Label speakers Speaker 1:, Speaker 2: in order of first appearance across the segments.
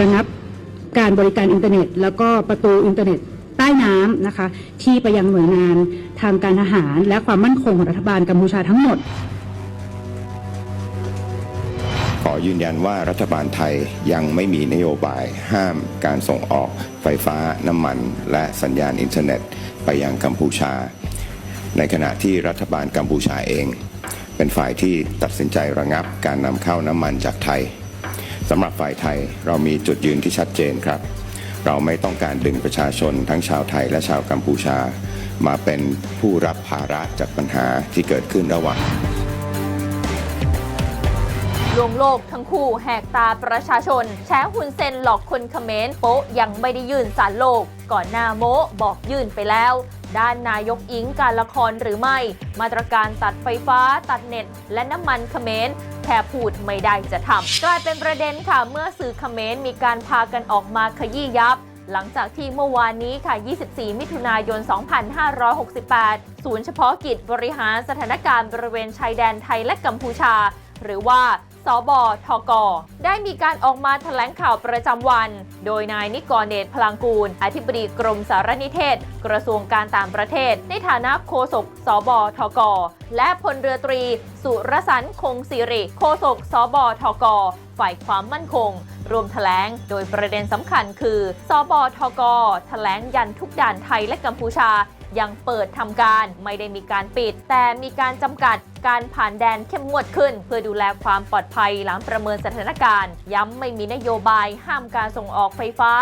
Speaker 1: ระงับการบริการอินเทอร์เน็ต แล้วก็ประตูอินเทอร์เน็ตใต้น้ำนะคะ ที่ไปยังหน่วยงานทางการทหาร และความมั่นคงของรัฐบาลกัมพูชาทั้งหมด
Speaker 2: ขอยืนยันว่ารัฐบาลไทยยังไม่มีนโยบายห้ามการส่งออกไฟฟ้าน้ำมัน และสัญญาณอินเทอร์เน็ต ไปยังกัมพูชา ในขณะที่รัฐบาลกัมพูชาเอง เป็นฝ่ายที่ตัดสินใจระงับการนำเข้าน้ำมันจากไทย สำหรับฝ่ายไทยเรามีจุดยืนที่ชัดเจนครับ เราไม่ต้องการดึงประชาชนทั้งชาวไทยและชาวกัมพูชา มาเป็นผู้รับภาระจากปัญหาที่เกิดขึ้นระหว่าง
Speaker 3: ลวงโลกทั้งคู่แหกตาประชาชน แชฉหุ่นเซนหลอกคนเขมรโป๊ะยังไม่ได้ยื่นสารโลก ก่อนหน้าโมบอกยื่นไปแล้ว ด้านนายกอิงการละครหรือไม่ มาตรการตัดไฟฟ้า ตัดเน็ต และน้ำมันเขมรแค่พูดไม่ได้จะทำกลายเป็นประเด็นค่ะเมื่อสื่อเขมรมีการพากันออกมาขยี้ยับหลังจากที่เมื่อวานนี้ค่ะ 24 มิถุนายน 2568 ศูนย์เฉพาะกิจบริหารสถานการณ์บริเวณชายแดนไทยและกัมพูชา หรือว่า สบทก ได้มีการออกมาแถลงข่าวประจำวัน โดยนายนิกรเดชพลังกูล อธิบดีกรมสารนิเทศ กระทรวงการต่างประเทศ ในฐานะโฆษกสบทก และพลเรือตรี สุรสันต์คงสิริโฆษกสบทก ฝ่ายความมั่นคง รวมแถลง โดยประเด็นสำคัญคือ สบทก แถลงยันทุกด่านไทยและกัมพูชา ยังเปิดทำการไม่ได้มีการปิด แต่มีการจำกัดการผ่านแดนเข้มงวดขึ้น เพื่อดูแลความปลอดภัยหลังประเมินสถานการณ์ ย้ำไม่มีนโยบายห้ามการส่งออกไฟฟ้า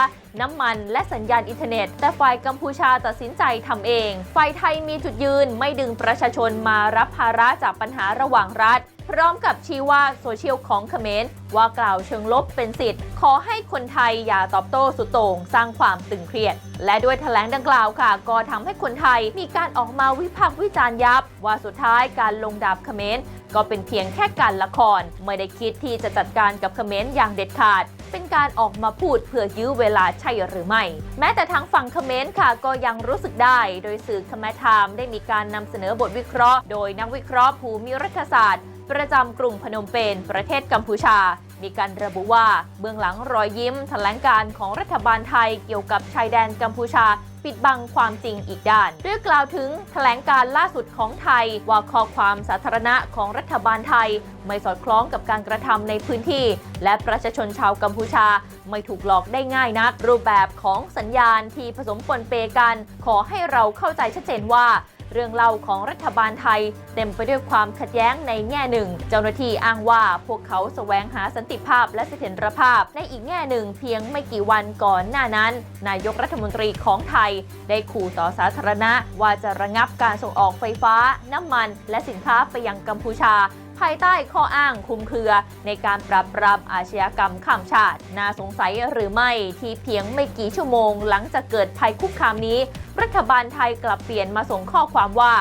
Speaker 3: น้ำมันและสัญญาณอินเทอร์เน็ต แต่ฝ่ายกัมพูชาตัดสินใจทำเอง ฝ่ายไทยมีจุดยืนไม่ดึงประชาชนมารับภาระจากปัญหาระหว่างรัฐ พร้อมกับชี้ว่าโซเชียลของเขมรว่ากล่าวเชิงลบเป็นสิทธิ์ ขอให้คนไทยอย่าตอบโต้สุดโต่งสร้างความตึงเครียด และด้วยแถลงดังกล่าวค่ะ ก็ทำให้คนไทยมีการออกมาวิพากษ์วิจารณ์ยับ ว่าสุดท้ายการลงดาบเขมรก็เป็นเพียงแค่การละคร ไม่ได้คิดที่จะจัดการกับเขมรอย่างเด็ดขาด เป็นการออกมาพูดเพื่อยื้อเวลาใช่หรือไม่ แม้แต่ทางฝั่งเขมรค่ะก็ยังรู้สึกได้ โดยสื่อคแมทามได้มีการนำเสนอบทวิเคราะห์ โดยนักวิเคราะห์ภูมิรัฐศาสตร์ ประจำกรุงพนมเปญประเทศกัมพูชา มีการระบุว่าเบื้องหลังรอยยิ้มแถลงการของรัฐบาลไทยเกี่ยวกับชายแดนกัมพูชาปิดบังความจริงอีกด้าน ด้วยกล่าวถึงแถลงการล่าสุดของไทย ว่าข้อความสาธารณะของรัฐบาลไทย ไม่สอดคล้องกับการกระทำในพื้นที่ และประชาชนชาวกัมพูชา ไม่ถูกหลอกได้ง่ายนัก รูปแบบของสัญญาณที่ผสมปนเปกัน ขอให้เราเข้าใจชัดเจนว่า เรื่องเล่าของรัฐบาลไทย เต็มไปด้วยความขัดแย้งในแง่หนึ่ง เจ้าหน้าที่อ้างว่าพวกเขาแสวงหาสันติภาพและเสถียรภาพ ในอีกแง่หนึ่งเพียงไม่กี่วันก่อนหน้านั้น นายกรัฐมนตรีของไทย ได้ขู่ต่อสาธารณะ ว่าจะระงับการส่งออกไฟฟ้า น้ำมัน และสินค้าไปยังกัมพูชา ภายใต้ข้ออ้างคุมเครือ ในการปราบปรามอาชญากรรมข้ามชาติ น่าสงสัยหรือไม่ที่เพียงไม่กี่ชั่วโมง หลังจากเกิดภัยคุกคามนี้ รัฐบาลไทยกลับเปลี่ยนมาส่งข้อความว่า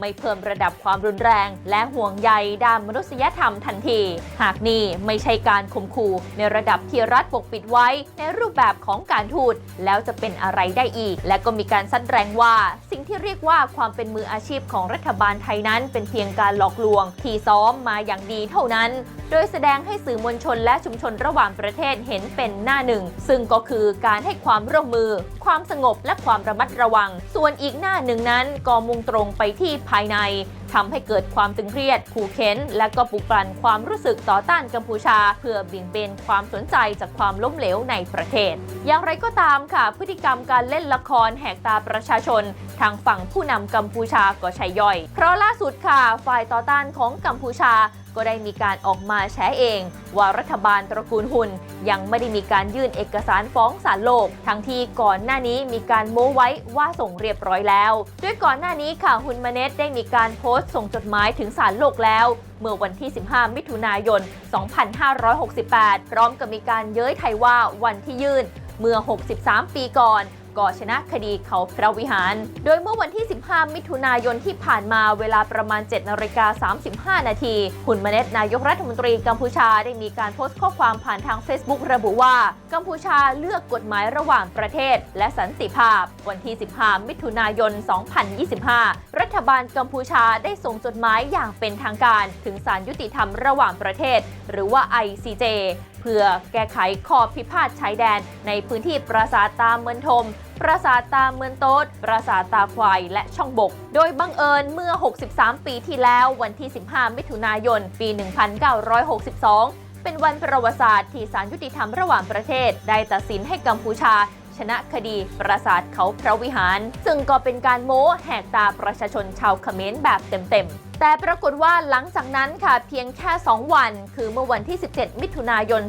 Speaker 3: ไม่เพิ่มระดับความรุนแรง และห่วงใยด้านมนุษยธรรมทันที หากนี่ไม่ใช่การข่มขู่ในระดับที่รัฐปกปิดไว้ในรูปแบบของการทูตแล้วจะเป็นอะไรได้อีก และก็มีการซัดแรงว่า สิ่งที่เรียกว่าความเป็นมืออาชีพของรัฐบาลไทยนั้น เป็นเพียงการหลอกลวง ที่ซ้อมมาอย่างดีเท่านั้น โดยแสดงให้สื่อมวลชนและชุมชนระหว่างประเทศเห็นเป็นหน้าหนึ่ง ซึ่งก็คือการให้ความร่วมมือ ความสงบและความระมัดระวัง ส่วนอีกหน้าหนึ่งนั้นก็มุ่งตรงไปที่ภายใน ทำให้เกิดความตึงเครียดขู่เข็น และก็ปลุกปลั่นความรู้สึกต่อต้านกัมพูชา เพื่อเบี่ยงเบนความสนใจจากความล้มเหลวในประเทศ อย่างไรก็ตามค่ะ พฤติกรรมการเล่นละครแหกตาประชาชน ทางฝั่งผู้นำกัมพูชาก็ใช่ย่อย เพราะล่าสุดค่ะ ฝ่ายต่อต้านของกัมพูชาก็ได้มีการออกมาแฉเอง ว่ารัฐบาลตระกูลหุนยังไม่ได้มีการยื่นเอกสารฟ้องศาลโลก ทั้งที่ก่อนหน้านี้มีการโม้ไว้ว่าส่งเรียบร้อยแล้ว ด้วยก่อนหน้านี้ค่ะฮุนมาเนตได้มีการโพสต์ส่งจดหมายถึงศาลโลกแล้ว เมื่อวันที่ 15 มิถุนายน 2568 พร้อมกับมีการเย้ยไทยว่าวันที่ยื่นเมื่อ 63 ปีก่อน ก่อชนะคดีเขาพระวิหาร โดยเมื่อวันที่ 15 มิถุนายนที่ผ่านมาเวลาประมาณ7นาฬิกา35 นาที คุณมเนตนายกรัฐมนตรีกัมพูชาได้มีการโพสต์ข้อความผ่านทาง Facebook ระบุว่า กัมพูชาเลือกกฎหมายระหว่างประเทศ และสันติภาพ วันที่ 15 มิถุนายน 2025 รัฐบาลกัมพูชาได้ส่งจดหมายอย่างเป็นทางการ ถึงศาลยุติธรรมระหว่างประเทศ หรือว่า ICJ เพื่อแก้ไขข้อพิพาทชายแดน ในพื้นที่ปราสาทตาเมือนทม ปราสาทตาเมือนโต๊ดปราสาทตาควายและช่องบก โดยบังเอิญเมื่อ 63 ปีที่แล้ววันที่ 15 มิถุนายน ปี 1962 เป็นวันประวัติศาสตร์ที่ศาลยุติธรรมระหว่างประเทศ ได้ตัดสินให้กัมพูชา ชนะคดีปราสาทเขาพระวิหาร ซึ่งก็เป็นการโม้แหกตาประชาชนชาวเขมรแบบเต็มๆแต่ปรากฏว่าหลังจากนั้นค่ะเพียงแค่ 2 วัน คือเมื่อวันที่ 17 มิถุนายน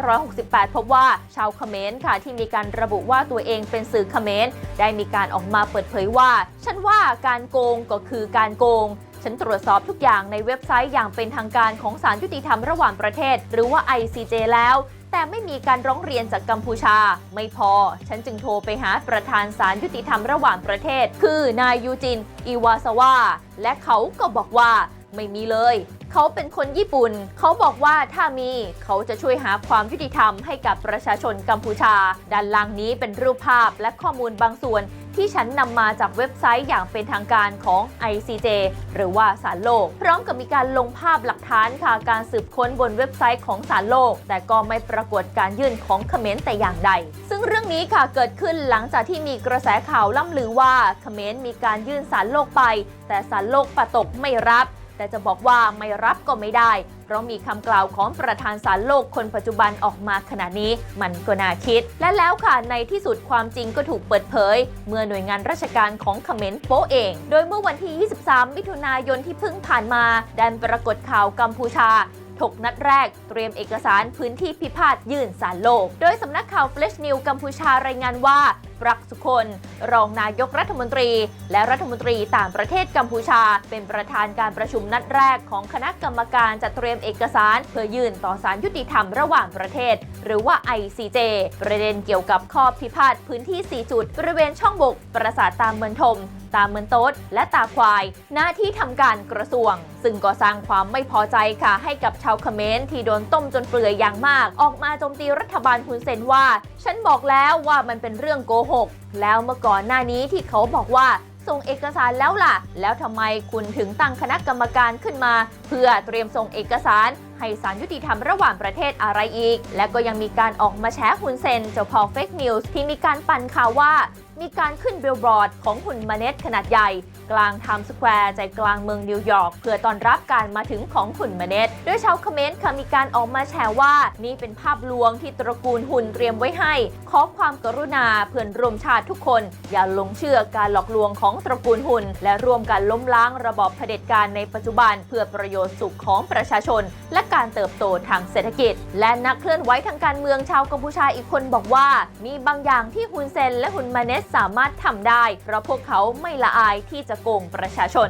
Speaker 3: 2568 พบว่าชาวเขมรค่ะที่มีการระบุว่าตัวเองเป็นสื่อเขมรได้มีการออกมาเปิดเผยว่า ฉันว่าการโกงก็คือการโกง ฉันตรวจสอบทุกอย่างในเว็บไซต์อย่างเป็นทางการของศาลยุติธรรมระหว่างประเทศ หรือว่า ICJ แล้ว แต่ไม่มีการร้องเรียนจากกัมพูชา ไม่พอ ฉันจึงโทรไปหาประธานศาลยุติธรรมระหว่างประเทศ คือนายยูจินอีวาสวาและเขาก็บอกว่า ไม่มีเลย เขาเป็นคนญี่ปุ่น เขาบอกว่าถ้ามีเขาจะช่วยหาความยุติธรรมให้กับประชาชนกัมพูชา ด้านล่างนี้เป็นรูปภาพและข้อมูลบางส่วนที่ฉันนำมาจากเว็บไซต์อย่างเป็นทางการของ ICJ หรือว่าศาลโลก พร้อมกับมีการลงภาพหลักฐานค่ะการสืบค้นบนเว็บไซต์ของศาลโลก แต่ก็ไม่ปรากฏการยื่นของเขมรแต่อย่างใด ซึ่งเรื่องนี้ค่ะเกิดขึ้นหลังจากที่มีกระแสข่าวล่ำลือว่าเขมรมีการยื่นศาลโลกไป แต่ศาลโลกปะตกไม่รับ แต่จะบอกว่าไม่รับก็ไม่ได้ เพราะมีคำกล่าวของประธานศาลโลกคนปัจจุบันออกมาขณะนี้ มันก็น่าคิด และแล้วค่ะในที่สุดความจริงก็ถูกเปิดเผย เมื่อหน่วยงานราชการของเขมรโปเอง โดยเมื่อวันที่ 23 มิถุนายนที่เพิ่งผ่านมาดันปรากฏข่าวกัมพูชาถกนัดแรกเตรียมเอกสารพื้นที่พิพาทยื่นศาลโลก โดยสำนักข่าว Flash News กัมพูชารายงานว่า รักสุคน รองนายกรัฐมนตรี และรัฐมนตรีต่างประเทศกัมพูชา เป็นประธานการประชุมนัดแรกของคณะกรรมการจัดเตรียมเอกสาร เพื่อยื่นต่อศาลยุติธรรมระหว่างประเทศ หรือว่า ICJ ประเด็นเกี่ยวกับข้อพิพาทพื้นที่ 4 จุด บริเวณช่องบก ปราสาทตามเมืองทมตามเมืองโต๊ดและตาควาย หน้าที่ทำการกระทรวง ซึ่งก็สร้างความไม่พอใจค่ะ ให้กับชาวเขมรที่โดนต้มจนเปลือยอย่างมาก ออกมาโจมตีรัฐบาลฮุนเซนว่า ฉันบอกแล้วว่ามันเป็นเรื่องโกหก แล้วเมื่อก่อนหน้านี้ที่เขาบอกว่าส่งเอกสารแล้วล่ะ แล้วทำไมคุณถึงตั้งคณะกรรมการขึ้นมา เพื่อเตรียมส่งเอกสาร ให้สารยุติธรรมระหว่างประเทศอะไรอีก และก็ยังมีการออกมาแฉฮุนเซนเจ้าพ่อเฟกนิวส์ที่มีการปั่นข่าวว่า มีการขึ้นบิลบอร์ดของหุ่นมาเนตขนาดใหญ่ กลางไทม์สแควร์ใจกลางเมืองนิวยอร์กเพื่อต้อนรับการมาถึงของหุ่นมาเนตโดยชาวคอมเขมรค่ะมีการออกมาแฉว่า นี่เป็นภาพลวงที่ตระกูลหุ่นเตรียมไว้ให้ ขอความกรุณาเพื่อนร่วมชาติทุกคน อย่าหลงเชื่อการหลอกลวงของตระกูลหุ่น และร่วมกันล้มล้างระบอบเผด็จการในปัจจุบัน เพื่อประโยชน์สุขของประชาชน และการเติบโตทางเศรษฐกิจ และนักเคลื่อนไหวทางการเมืองชาวกัมพูชาอีกคนบอกว่า มีบางอย่างที่ฮุนเซนและฮุนมาเนสสามารถทำได้ เพราะพวกเขาไม่ละอายที่จะโกงประชาชน